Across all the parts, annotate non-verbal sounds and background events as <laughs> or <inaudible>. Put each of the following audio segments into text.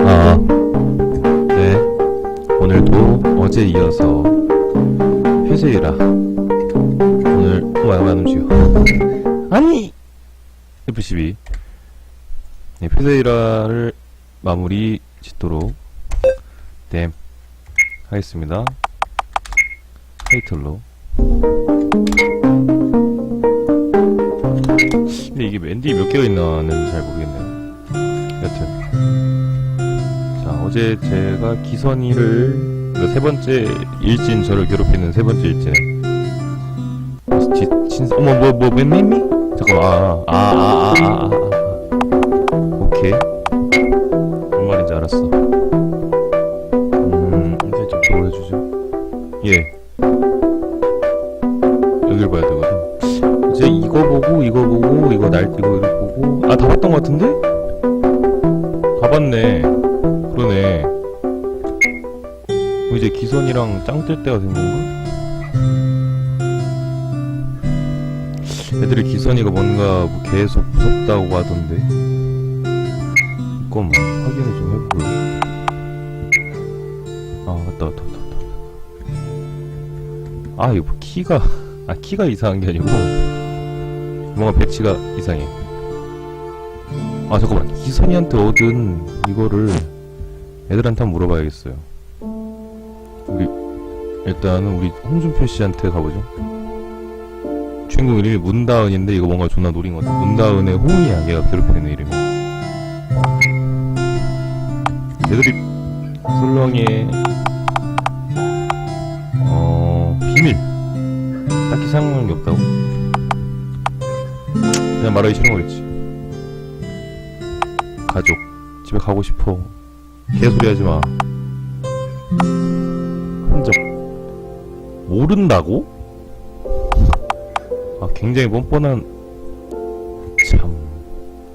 아, 네. 오늘도 어제 이어서 회세이라. 오늘, 움직여? 아니! F12. 네, 회세이라를 마무리 짓도록, 댐, 하겠습니다. 타이틀로. 근데 이게 맨디 몇 개가 있나는 잘 모르겠네요. 어제 제가 기선이를, 그세 번째 일진 저를 괴롭히는 세 번째 일진에. 지, 진, 어머, 뭐, 뭐, 맨, 맨, 맨? 잠깐만, 아, 아, 아, 아, 아, 아, 아. 오케이. 뭔 말인지 알았어. 음, 이제 좀 보여주죠. 예. 여길 봐야 되거든. 이제 이거 보고, 이거 보고, 이거 날, 이거, 이거 보고. 아, 다 봤던 것 같은데? 다 봤네. 그러네. 뭐 이제 기선이랑 짱 뜰 때가 된 건가? 애들이 기선이가 뭔가 뭐 계속 무섭다고 하던데. 잠깐만, 확인을 좀 해보고. 아, 맞다, 맞다, 맞다, 맞다. 아, 이거 뭐 키가, <laughs> 아, 키가 이상한 게 아니고, 뭔가 배치가 이상해. 아, 잠깐만. 기선이한테 얻은 이거를 애들한테 한번 물어봐야겠어요. 우리 일단은 우리 홍준표 씨한테 가보죠. 주인공 이름이 문다은인데 이거 뭔가 존나 노린 것 같아. 문다은의 호이야. 얘가 괴롭히는 이름이. 애들이 솔렁의 어 비밀 딱히 상관한 게 없다고. 그냥 말하기 싫은 거겠지. 가족 집에 가고 싶어. 개소리 하지 마. 흔적 모른다고? 아 굉장히 뻔뻔한 참.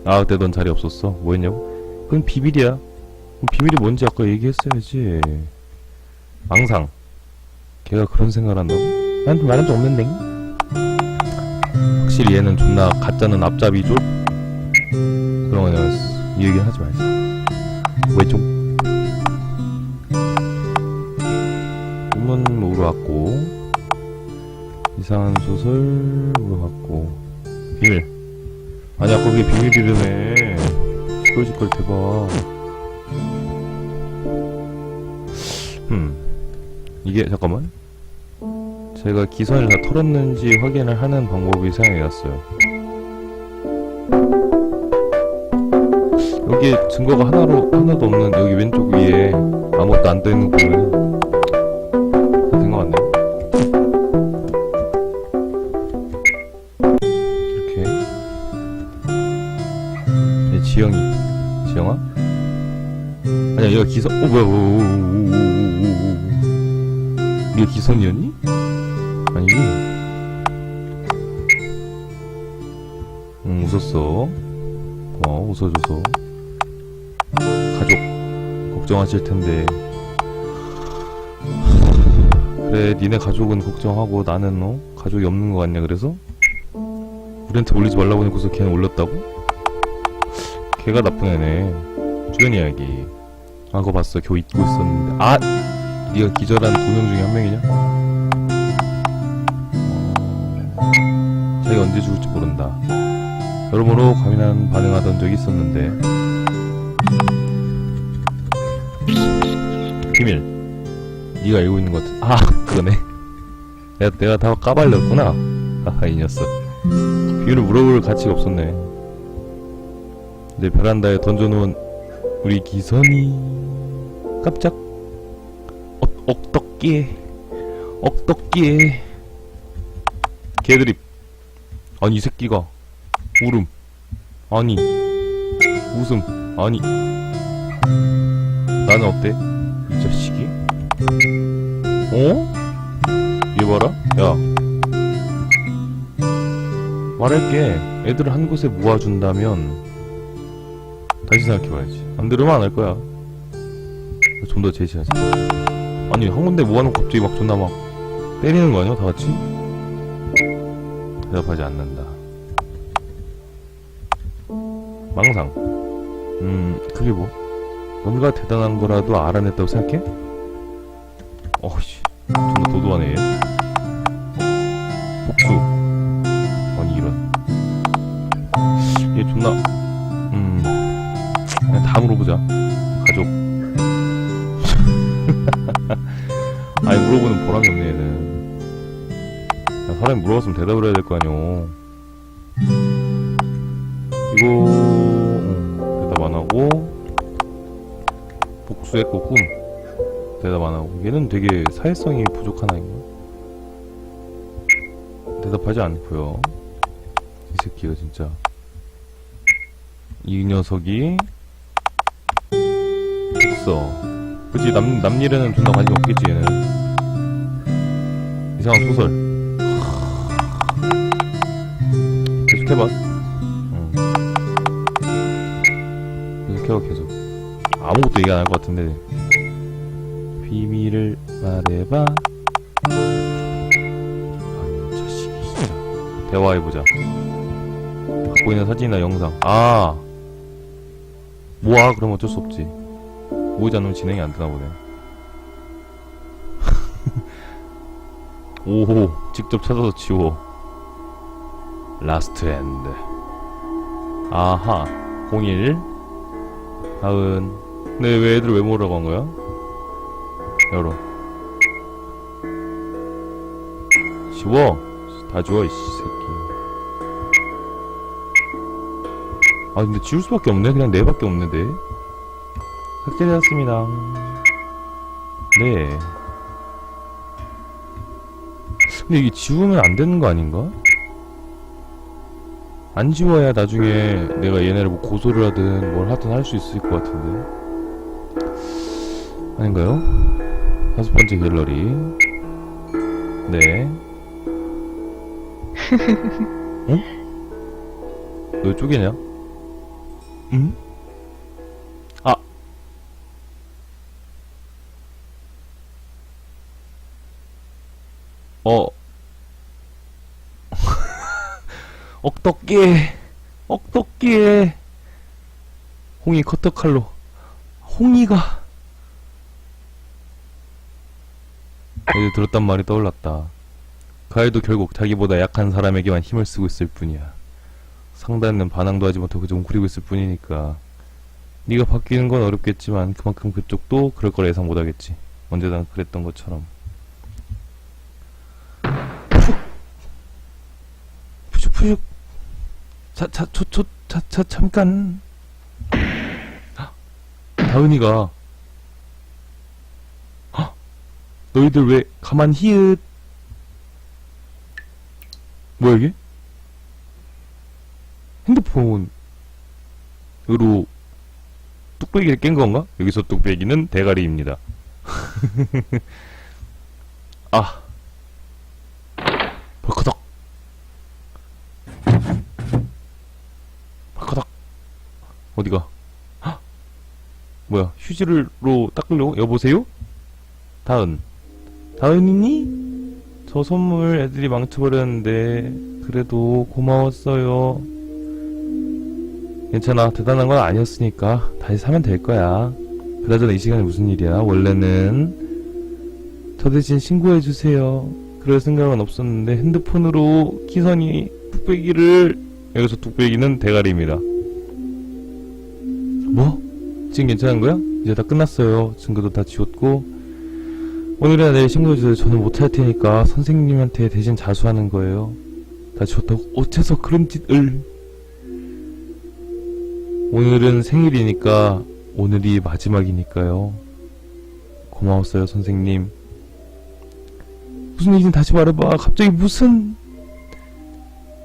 아 그때 넌 자리 없었어. 뭐 했냐고? 그건 비밀이야. 그럼 비밀이 뭔지 아까 얘기했어야지. 망상. 걔가 그런 생각을 한다고? 나한테 말한 적 없는데. 확실히 얘는 존나 가짜는 앞잡이죠? 그런 거 내가 이 얘기 하지 말자. 왜 좀? 물어봤고 이상한 소설 물어봤고 비밀 아니 아까 그게 비밀이라며. 시끌시끌 대박 음 이게 잠깐만. 제가 기선을 다 털었는지 확인을 하는 방법이 났어요. 여기에 증거가 하나로 하나도 없는 여기 왼쪽 위에 아무것도 안 떠있는 거보 기선, 어, 뭐야, 오. 얘 기선이었니? 아니지? 응, 웃었어. 어, 웃어줘서. 가족, 걱정하실 텐데. 그래 니네 가족은 걱정하고 나는 어 가족이 없는 거 같냐 그래서 우리한테 올리지 말라고 해놓고서 걔는 올렸다고? 걔가 나쁜 애네 주변 이야기 아 그거 봤어. 겨우 잊고 있었는데. 아! 네가 기절한 두명 중에 한 명이냐? 어... 자기가 언제 죽을지 모른다. 여러모로 과민한 반응하던 적이 있었는데. 비밀. 네가 알고 있는 것 같은 아 그거네. 내가 내가 다 까발렸구나. 하하 이 녀석. 비밀을 물어볼 가치가 없었네. 내 베란다에 던져놓은 우리 기선이 깜짝 억, 억덕기에 억덕기에 개드립 아니 이 새끼가 울음 아니 웃음 아니 나는 어때 이 자식이 어? 얘 봐라? 야. 말할게. 애들을 한 곳에 모아준다면, 다시 생각해봐야지. 안 들으면 안 할 거야. 좀 더 제시하자. 아니, 한 군데 모아놓고 갑자기 막 존나 막 때리는 거 아니야? 다 같이? 대답하지 않는다. 망상. 음, 그게 뭐? 뭔가 대단한 거라도 알아냈다고 생각해? 어씨, 존나 도도하네. 얘. 물어보자. 가족. <laughs> 아니, 물어보는 보람이 없네, 얘는. 야, 사람이 물어봤으면 대답을 해야 될 거 아니오. 이거, 음, 대답 안 하고, 복수했고, 꿈. 대답 안 하고. 얘는 되게 사회성이 부족한 아인가? 대답하지 않고요. 이 새끼가 진짜. 이 녀석이, 복서. 그치, 남, 남 일에는 존나 관심 없겠지, 얘는. 이상한 소설. 계속 해봐. 응. 계속 해봐, 계속. 아무것도 얘기 안 할 것 같은데. 비밀을 말해봐. 대화해보자. 갖고 있는 사진이나 영상. 아! 모아? 그럼 어쩔 수 없지. 모으지 않으면 진행이 안 되나 보네. <laughs> 오호, 직접 찾아서 지워. 라스트 엔드. 아하, 01. 다은. 근데 왜 애들 왜 모으라고 한 거야? 열어. 지워. 다 지워, 이씨, 새끼. 아, 근데 지울 수밖에 없네. 그냥 네 밖에 없는데. 삭제되었습니다. 네. 근데 이게 지우면 안 되는 거 아닌가? 안 지워야 나중에 내가 얘네를 뭐 고소를 하든 뭘 하든 할 수 있을 것 같은데. 아닌가요? 다섯 번째 갤러리. 네. <laughs> 응? 너 쪼개냐? 응? 어. <laughs> 억덕기에 억덕기에 홍이 커터칼로. 홍이가. 어제 들었단 말이 떠올랐다. 그 아이도 결국 자기보다 약한 사람에게만 힘을 쓰고 있을 뿐이야. 상대는 반항도 하지 못하고 그저 웅크리고 있을 뿐이니까. 네가 바뀌는 건 어렵겠지만 그만큼 그쪽도 그럴 걸 예상 못하겠지. 언제나 그랬던 것처럼 푸슉 자, 잠깐. 다은이가, 헉! 너희들 왜 가만 히읗. 뭐야, 이게? 핸드폰으로 뚝배기를 깬 건가? 여기서 뚝배기는 대가리입니다. <laughs> 아. 벌커덕. 바카닥 어디가? 헉! 뭐야 휴지로 닦으려고? 여보세요? 다은. 다은이니? 저 선물 애들이 망쳐버렸는데 그래도 고마웠어요. 괜찮아 대단한 건 아니었으니까 다시 사면 될 거야. 그나저나 이 시간에 무슨 일이야? 원래는 저 대신 신고해주세요. 그럴 생각은 없었는데 핸드폰으로 키선이 뚝배기를 여기서 뚝배기는 대가리입니다. 뭐? 지금 괜찮은 거야? 이제 다 끝났어요. 증거도 다 지웠고 오늘이나 내일 신고해주세요. 저는 못할 테니까 선생님한테 대신 자수하는 거예요. 다 지웠다고? 어째서 그런 짓을 오늘은 생일이니까 오늘이 마지막이니까요. 고마웠어요, 선생님. 무슨 일인지 다시 말해봐. 갑자기 무슨...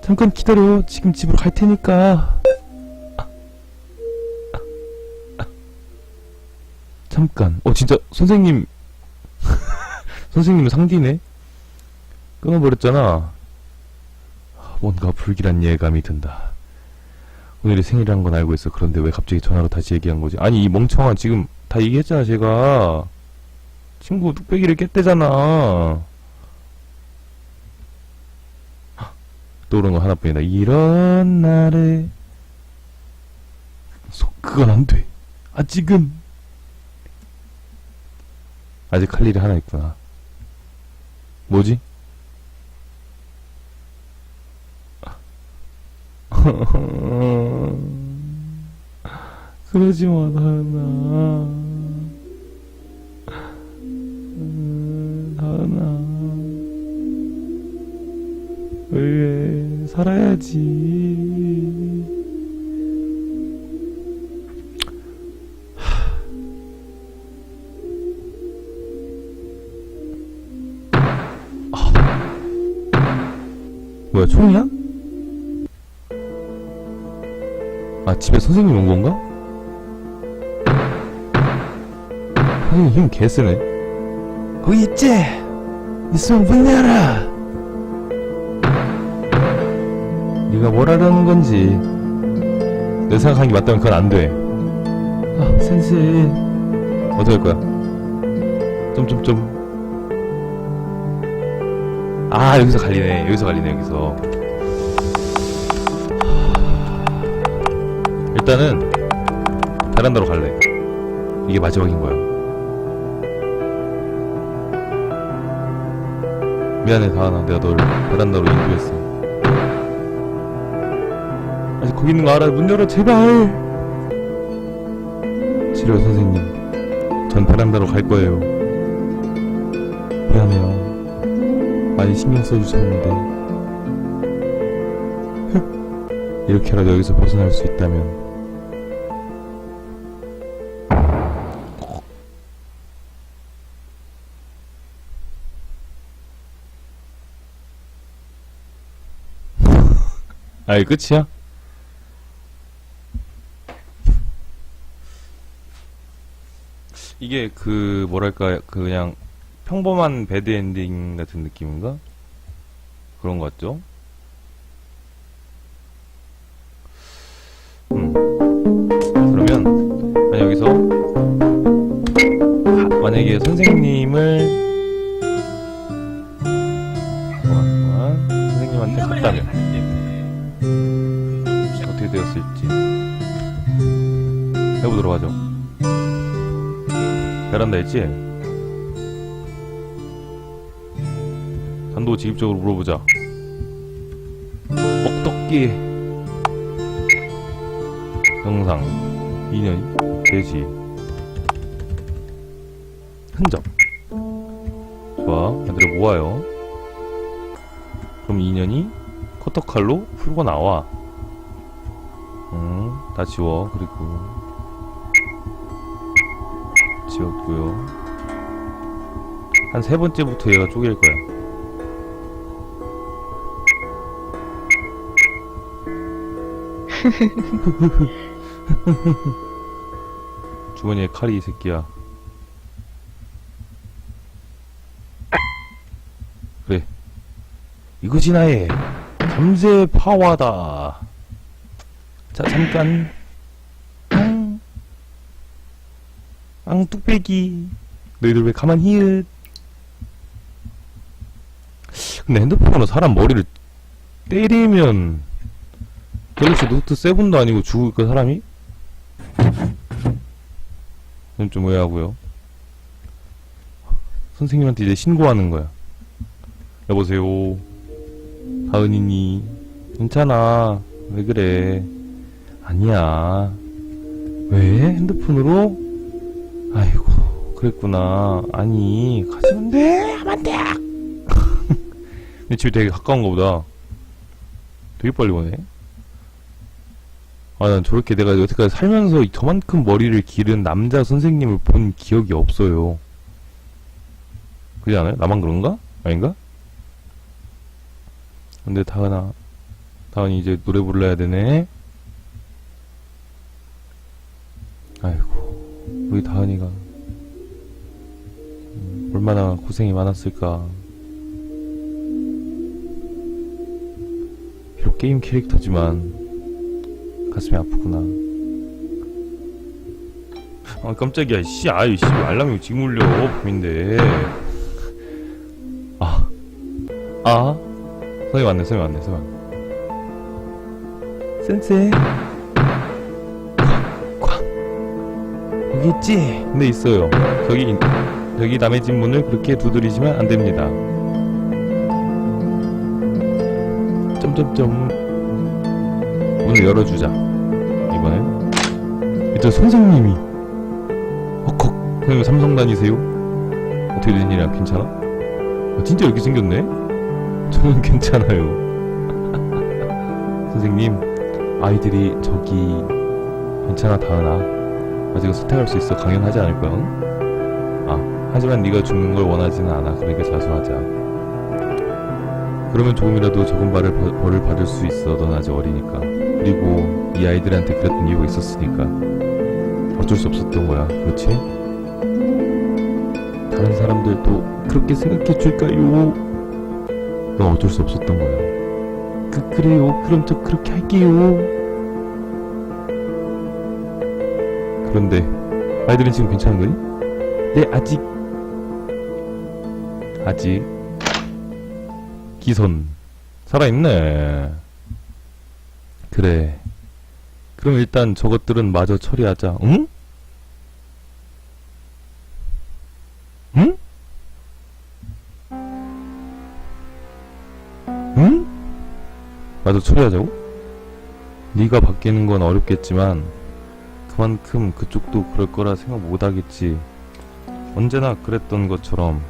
잠깐 기다려. 지금 집으로 갈 테니까. 잠깐. 어, 진짜, 선생님. <laughs> 선생님은 상디네? 끊어버렸잖아. 뭔가 불길한 예감이 든다. 오늘이 생일이란 건 알고 있어. 그런데 왜 갑자기 전화로 다시 얘기한 거지? 아니, 이 멍청한 지금 다 얘기했잖아, 제가. 친구 뚝배기를 깼대잖아. 떠오르는 거 하나뿐이다. 이런 날에 속 그건 안 돼. 아직은. 아직 할 일이 하나 있구나. 뭐지? <laughs> 그러지 마, 다은아. 음, 다은아. 왜, 살아야지. 뭐야, 총이야? 아, 집에 선생님 온 건가? 선생님 힘 개쓰네. 거기 있지? 있으면 문 열어! 네가 뭘 하려는 건지. 내 생각하는 게 맞다면 그건 안 돼. 아, 센세. 어떻게 할 거야? 좀, 좀, 좀. 아, 여기서 갈리네. 여기서 갈리네, 여기서. 일단은 베란다로 갈래. 이게 마지막인 거야. 미안해 다하나 내가 널 베란다로 인도했어. 아직 거기 있는 거 알아? 문 열어 제발. 치료 선생님, 전 베란다로 갈 거예요. 미안해요. 많이 신경 써주셨는데 이렇게라도 여기서 벗어날 수 있다면. <laughs> 아, 이 끝이야? 이게 그 뭐랄까 그 그냥 평범한 배드 엔딩 같은 느낌인가? 그런 것 같죠? 음. 그러면 만약 여기서 하- 만약에 선생님을 잠깐만, 잠깐만. 선생님한테 갔다면 어떻게 되었을지 해보도록 하죠. 베란다 있지? 단도직입적으로 물어보자. 억덕기 영상 인연이 돼지 흔적. 좋아. 얘들을 모아요. 그럼 인연이 커터칼로 풀고 나와. 응, 다 지워. 그리고 지웠고요. 한 세 번째부터 얘가 쪼갤 거야 <laughs> 주머니에 칼이 이 새끼야. 그래. 이거지 나의 잠재 파워다. 자 잠깐. 앙. 앙 뚝배기. 너희들 왜 가만히 있? 근데 핸드폰으로 사람 머리를 때리면 갤럭시 노트 7도 아니고 죽을까 사람이? 그건 좀 의아하고요. 선생님한테 이제 신고하는 거야. 여보세요. 다은이니 괜찮아. 왜 그래? 아니야. 왜? 핸드폰으로? 아이고, 그랬구나. 아니, 가시면 돼! 하면 안 돼! <laughs> 근데 집이 되게 가까운가 보다. 되게 빨리 오네. 아, 난 저렇게 내가 여태까지 살면서 저만큼 머리를 기른 남자 선생님을 본 기억이 없어요. 그렇지 않아요? 나만 그런가? 아닌가? 근데 다은아, 다은이 이제 노래 불러야 되네. 아이고, 우리 다은이가 음, 얼마나 고생이 많았을까. 비록 게임 캐릭터지만 가슴이 아프구나. 아 깜짝이야 씨 아유 씨 알람이 지금 울려 밤인데 아 아. 선생님 왔네 선생님 왔네 선생님 센세 쾅 없겠지. 근데 있어요. 저기 저기 남의 집 문을 그렇게 두드리시면 안 됩니다. 점점점 문을 열어주자. 이번엔 일단 선생님이 헉헉 선생님 삼성 다니세요? 어떻게 된 일이야? 괜찮아? 어, 진짜 이렇게 생겼네? 저는 <laughs> 괜찮아요. <laughs> 선생님 아이들이 저기 괜찮아 다은아 아직 선택할 수 있어 강연하지 않을 거야. 응? 아 하지만 네가 죽는 걸 원하지는 않아. 그러니까 자수하자. 그러면 조금이라도 적은 벌을, 벌- 벌을 받을 수 있어. 넌 아직 어리니까. 그리고 이 아이들한테 그랬던 이유가 있었으니까. 어쩔 수 없었던 거야. 그렇지? 다른 사람들도 그렇게 생각해 줄까요? 넌 어쩔 수 없었던 거야. 그, 그래요. 그럼 저 그렇게 할게요. 그런데 아이들은 지금 괜찮은 거니? 네, 아직 아직 기선 살아있네. 그래. 그럼 일단 저것들은 마저 처리하자. 응? 응? 응? 마저 처리하자고? 네가 바뀌는 건 어렵겠지만 그만큼 그쪽도 그럴 거라 생각 못 하겠지. 언제나 그랬던 것처럼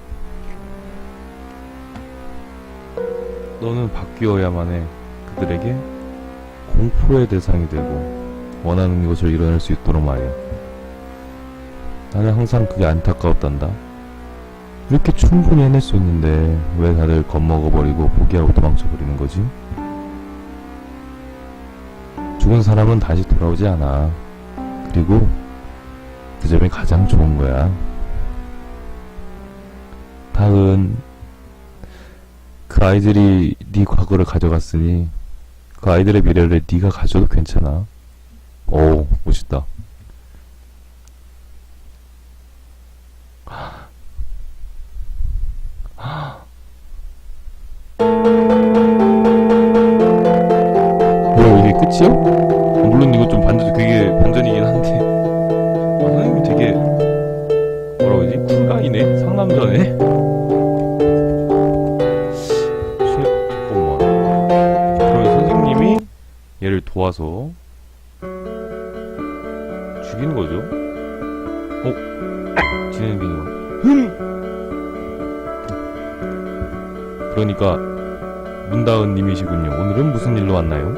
너는 바뀌어야만 해. 그들에게 공포의 대상이 되고 원하는 것을 이뤄낼 수 있도록 말이야. 나는 항상 그게 안타까웠단다. 이렇게 충분히 해낼 수 있는데 왜 다들 겁먹어버리고 포기하고 도망쳐버리는 거지? 죽은 사람은 다시 돌아오지 않아. 그리고 그 점이 가장 좋은 거야. 다은 그 아이들이 네 과거를 가져갔으니 그 아이들의 미래를 네가 가져도 괜찮아. 오 멋있다. 뭐야 이게 끝이야? 도와서 죽이는 거죠? 어? 진행되는 흠! 그러니까 문다은 님이시군요. 오늘은 무슨 일로 왔나요?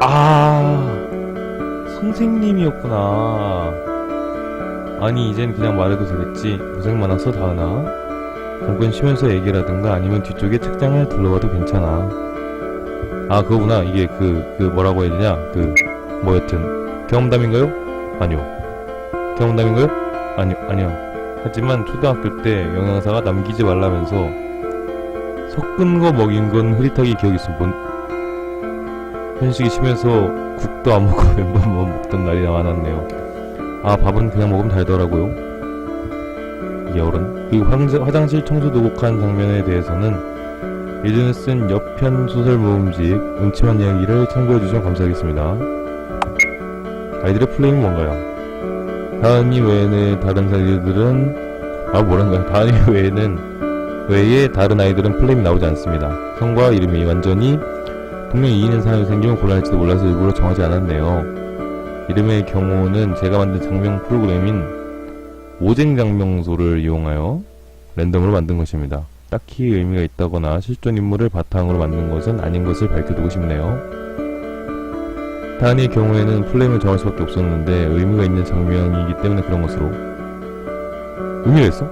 아 선생님이었구나. 아니 이젠 그냥 말해도 되겠지? 고생 많았어 다은아. 잠깐 쉬면서 얘기라든가 아니면 뒤쪽에 책장을 둘러봐도 괜찮아 아 그거구나 이게 그 그 뭐라고 해야 되냐 그 뭐 여튼 경험담인가요? 아니요 경험담인가요? 아니요 아니요 하지만 초등학교 때 영양사가 남기지 말라면서 섞은 거 먹인 건 흐릿하게 기억이 있어 본 편식이 심해서 국도 안 먹고 멤버만 먹던 날이 많았네요. 아 밥은 그냥 먹으면 달더라고요. 이 어른 그리고 화장, 화장실 청소 도 곡한 장면에 대해서는 예전에 쓴 여편 소설 모음집 음침한 이야기를 참고해 주시면 감사하겠습니다. 아이들의 플레이는 뭔가요? 다은이 외에는 다른 아이들은 아 뭐란가요? <laughs> 다은이 외에는 외에 다른 아이들은 플레임이 나오지 않습니다. 성과 이름이 완전히 분명히 이인의 사람이 생기면 곤란할지도 몰라서 일부러 정하지 않았네요. 이름의 경우는 제가 만든 장명 프로그램인 오쟁 장명소를 이용하여 랜덤으로 만든 것입니다. 딱히 의미가 있다거나 실존 인물을 바탕으로 만든 것은 아닌 것을 밝혀두고 싶네요. 단의 경우에는 플레임을 정할 수밖에 없었는데 의미가 있는 장면이기 때문에 그런 것으로 의미가 있어?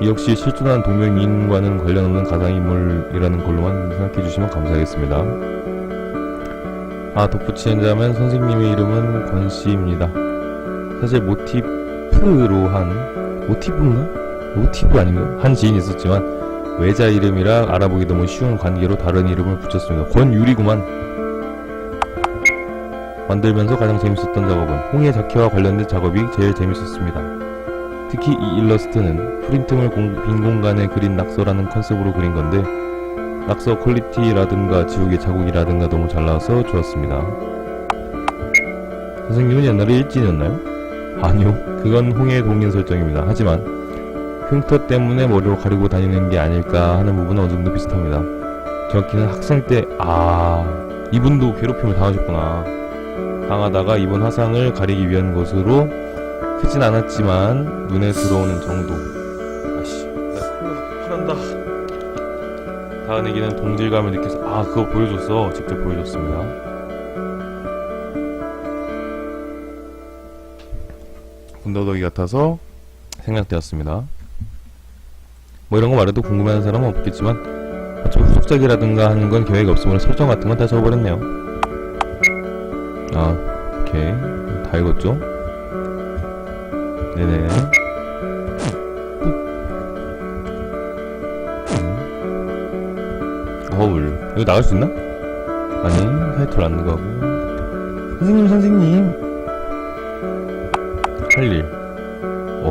이 역시 실존한 동명이인과는 관련 없는 가상인물이라는 걸로만 생각해 주시면 감사하겠습니다. 아, 덧붙이자면 선생님의 이름은 권씨입니다. 사실 모티프로 한, 모티브인가? 모티브 아닌가? 한 지인이 있었지만, 외자 이름이라 알아보기 너무 쉬운 관계로 다른 이름을 붙였습니다. 권유리구만. 만들면서 가장 재밌었던 작업은 홍해 자켓와 관련된 작업이 제일 재밌었습니다. 특히 이 일러스트는 프린팅을 공- 빈 공간에 그린 낙서라는 컨셉으로 그린 건데 낙서 퀄리티라든가 지우개 자국이라든가 너무 잘 나와서 좋았습니다. 선생님은 옛날에 일진이었나요? 아니요. 그건 홍해의 동인 설정입니다. 하지만 흉터 때문에 머리로 가리고 다니는 게 아닐까 하는 부분은 어느 정도 비슷합니다. 정확히는 학생 때, 아, 이분도 괴롭힘을 당하셨구나. 당하다가 이번 화상을 가리기 위한 것으로 크진 않았지만 눈에 들어오는 정도. 아씨, 나 큰일 난다. 다은에게는 동질감을 느껴서, 아, 그거 보여줬어. 직접 보여줬습니다. 군더더기 같아서 생략되었습니다. 뭐 이런 거 말해도 궁금해하는 사람은 없겠지만 어차피 후속작이라든가 하는 건 계획이 없으므로 설정 같은 건 다 적어버렸네요. 아, 오케이. 다 읽었죠? 네네. 음. 거울. 이거 나갈 수 있나? 아니, 타이틀 안 나가고. 선생님, 선생님. 할 일. 오.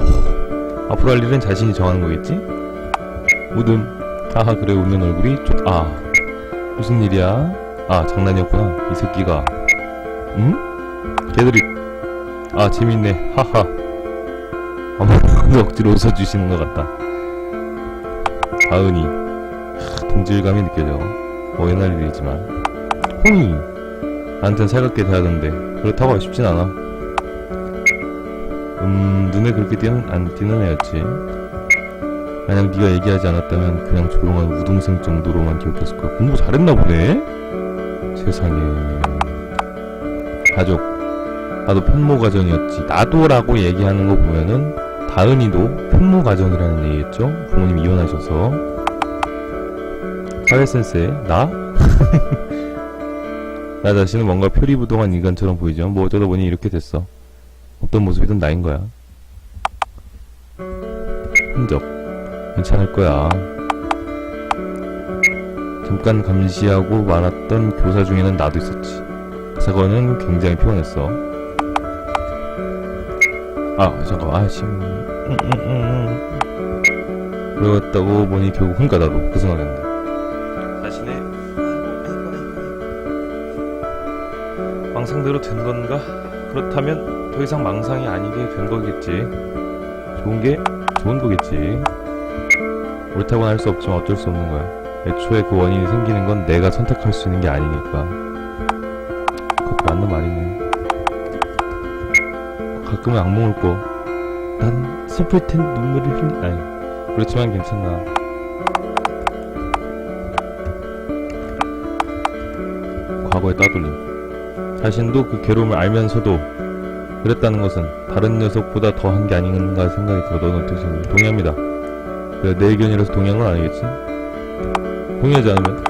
앞으로 할 일은 자신이 정하는 거겠지? 웃음. 하하, 그래, 웃는 얼굴이 좋, 아. 무슨 일이야? 아, 장난이었구나. 이 새끼가. 응? 걔들이, 아, 재밌네. 하하. 아무도 <laughs> 억지로 웃어주시는 것 같다. 다은이. 하, 동질감이 느껴져. 뭐 옛날 일이지만. 홍이. 나한텐 살갑게 대하던데. 그렇다고 아쉽진 않아. 음, 눈에 그렇게 띄는, 안 띄는 애였지. 만약 네가 얘기하지 않았다면 그냥 조용한 우등생 정도로만 기억했을 거야. 공부 잘했나 보네? 세상에. 가족. 나도 편모가정이었지. 나도라고 얘기하는 거 보면은 다은이도 편모가정이라는 얘기겠죠? 부모님 이혼하셔서. 사회센세, 나? <laughs> 나 자신은 뭔가 표리부동한 인간처럼 보이죠? 뭐 어쩌다 보니 이렇게 됐어. 어떤 모습이든 나인 거야. 흔적. 괜찮을 거야. 잠깐 감시하고 말았던 교사 중에는 나도 있었지. 그 사건은 굉장히 피곤했어. 아, 잠깐만, 아, 씨. 음, 음, 음, 음. 그러겠다고 보니 결국 그러니까 나도 그 생각했는데. 자신의 망상대로 된 건가? 그렇다면 더 이상 망상이 아니게 된 거겠지. 좋은 게 좋은 거겠지. 옳다고는 할 수 없지만 어쩔 수 없는 거야. 애초에 그 원인이 생기는 건 내가 선택할 수 있는 게 아니니까. 그것도 맞는 말이네. 가끔은 악몽을 꿔. 난 슬플 텐 눈물을 흘리, 아니. 그렇지만 괜찮아. 과거의 따돌림. 자신도 그 괴로움을 알면서도 그랬다는 것은 다른 녀석보다 더한 게 아닌가 생각이 들어. 너는 어떻게 생각해? 동의합니다. 그래, 내 의견이라서 동의한 건 아니겠지? 동의하지 않으면?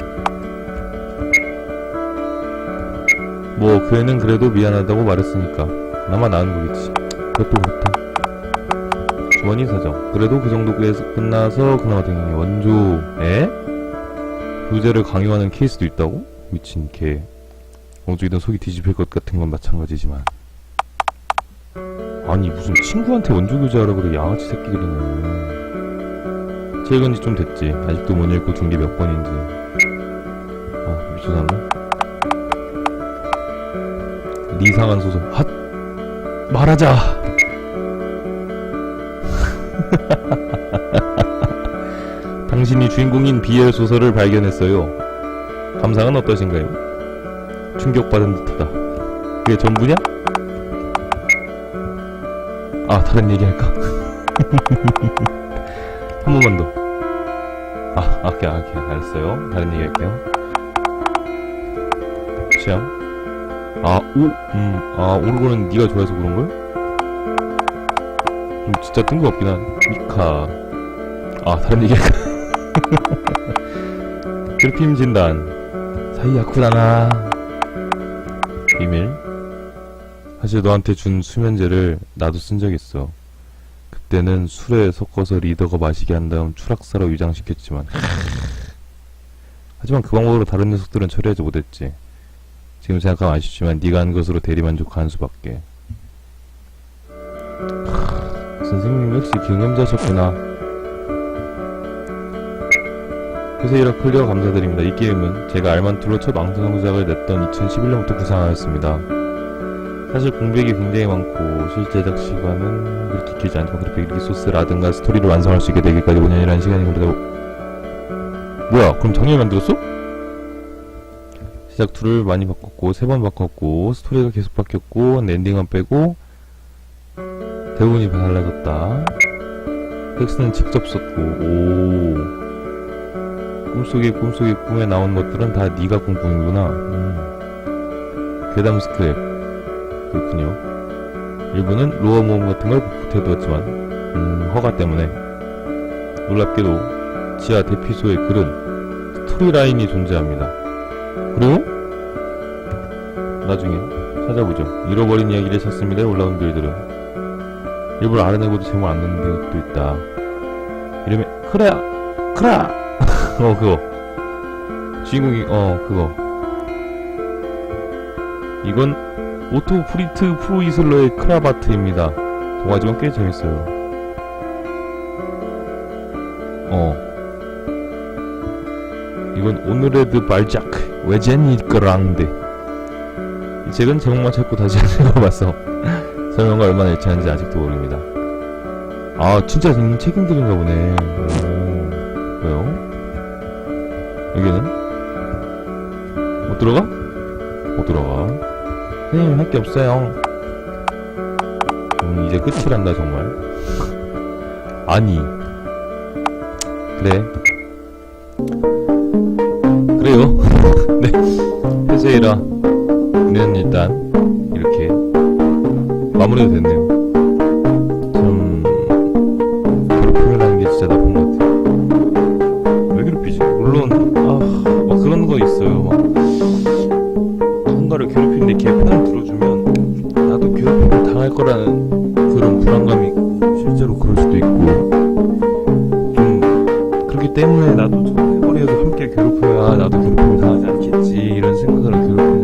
뭐, 그 애는 그래도 미안하다고 말했으니까. 그나마 나은 거겠지. 그것도 그렇다. 주머니 사정. 그래도 그 정도 끝나서 그나마 다행히 원조에 유죄를 강요하는 케이스도 있다고? 미친 개. 어디든 속이 뒤집힐 것 같은 건 마찬가지지만. 아니, 무슨 친구한테 원조 교제하라 그래, 양아치 새끼들이네. 최근 지좀 됐지. 아직도 못 읽고 준 게 몇 번인지. 아, 미쳐놨나? 리상한 소설. 핫! 말하자! <laughs> 당신이 주인공인 BL 소설을 발견했어요. 감상은 어떠신가요? 충격받은 듯하다. 그게 전부냐? 아, 다른 얘기 할까? <laughs> 한 번만 더. 아, 아껴, 아껴. 알았어요. 다른 얘기 할게요. 취향? 아, 오, 음, 아, 오르고는 네가 좋아해서 그런걸? 음, 진짜 뜬금없긴 한. 미카. 아, 다른 얘기 할까? <laughs> 괴롭힘 진단. 사이 야쿠다나. 비밀. 사실 너한테 준 수면제를 나도 쓴 적 있어. 그때는 술에 섞어서 리더가 마시게 한 다음 추락사로 위장시켰지만. 하지만 그 방법으로 다른 녀석들은 처리하지 못했지. 지금 생각하면 아쉽지만 네가 한 것으로 대리만족하는 수밖에. 크, 선생님 역시 경험자셨구나. 그세이라 클리어 감사드립니다. 이 게임은 제가 알만툴로 첫 왕성작을 냈던 2011년부터 구상하였습니다 사실 공백이 굉장히 많고 실제 제작 시간은 그렇게 길지 않지만 그래픽 리소스라든가 스토리를 완성할 수 있게 되기까지 5년이라는 시간이 걸리다 뭐야? 그럼 작년에 만들었어? 시작 2를 많이 바꿨고 세 번 바꿨고 스토리가 계속 바뀌었고 엔딩만 빼고 대부분이 달라졌다. 텍스트는 직접 썼고 오. 꿈속의 꿈속의 꿈에 나온 것들은 다 네가 꿈꾸는구나. 음. 괴담 스크랩 그렇군요. 일부는 로어 모음 같은 걸 보태두었지만 음, 허가 때문에. 놀랍게도 지하 대피소의 글은 스토리라인이 존재합니다. 그래요? 나중에 찾아보죠. 잃어버린 이야기를 찾습니다에 올라온 글들은. 일부러 알아내고도 제목 안 넣는 것도 있다. 이름에 크레아 크라 <laughs> 어 그거. 주인공이 어 그거. 이건 오토 프리트 프로이슬러의 크라바트입니다 동화지만 꽤 재밌어요 어 이건 오늘레드 발자크 외제니 그랑데 이 책은 제목만 찾고 다시 <laughs> 안 읽어봐서 설명과 얼마나 일치하는지 아직도 모릅니다 아 진짜 이 책임들인가 보네 오, 왜요? 여기는? 못 들어가? 못 들어가. 선생님 할게 없어요. 음, 이제 끝이란다 정말. 아니. 그래. 그래요. <laughs> 네. 해제해라. 는 일단 이렇게 마무리가 됐네요. 때문에 나도 좀 해버려도 함께 괴롭혀야 나도 괴롭힘을 당하지 않겠지 이런 생각으로 괴롭히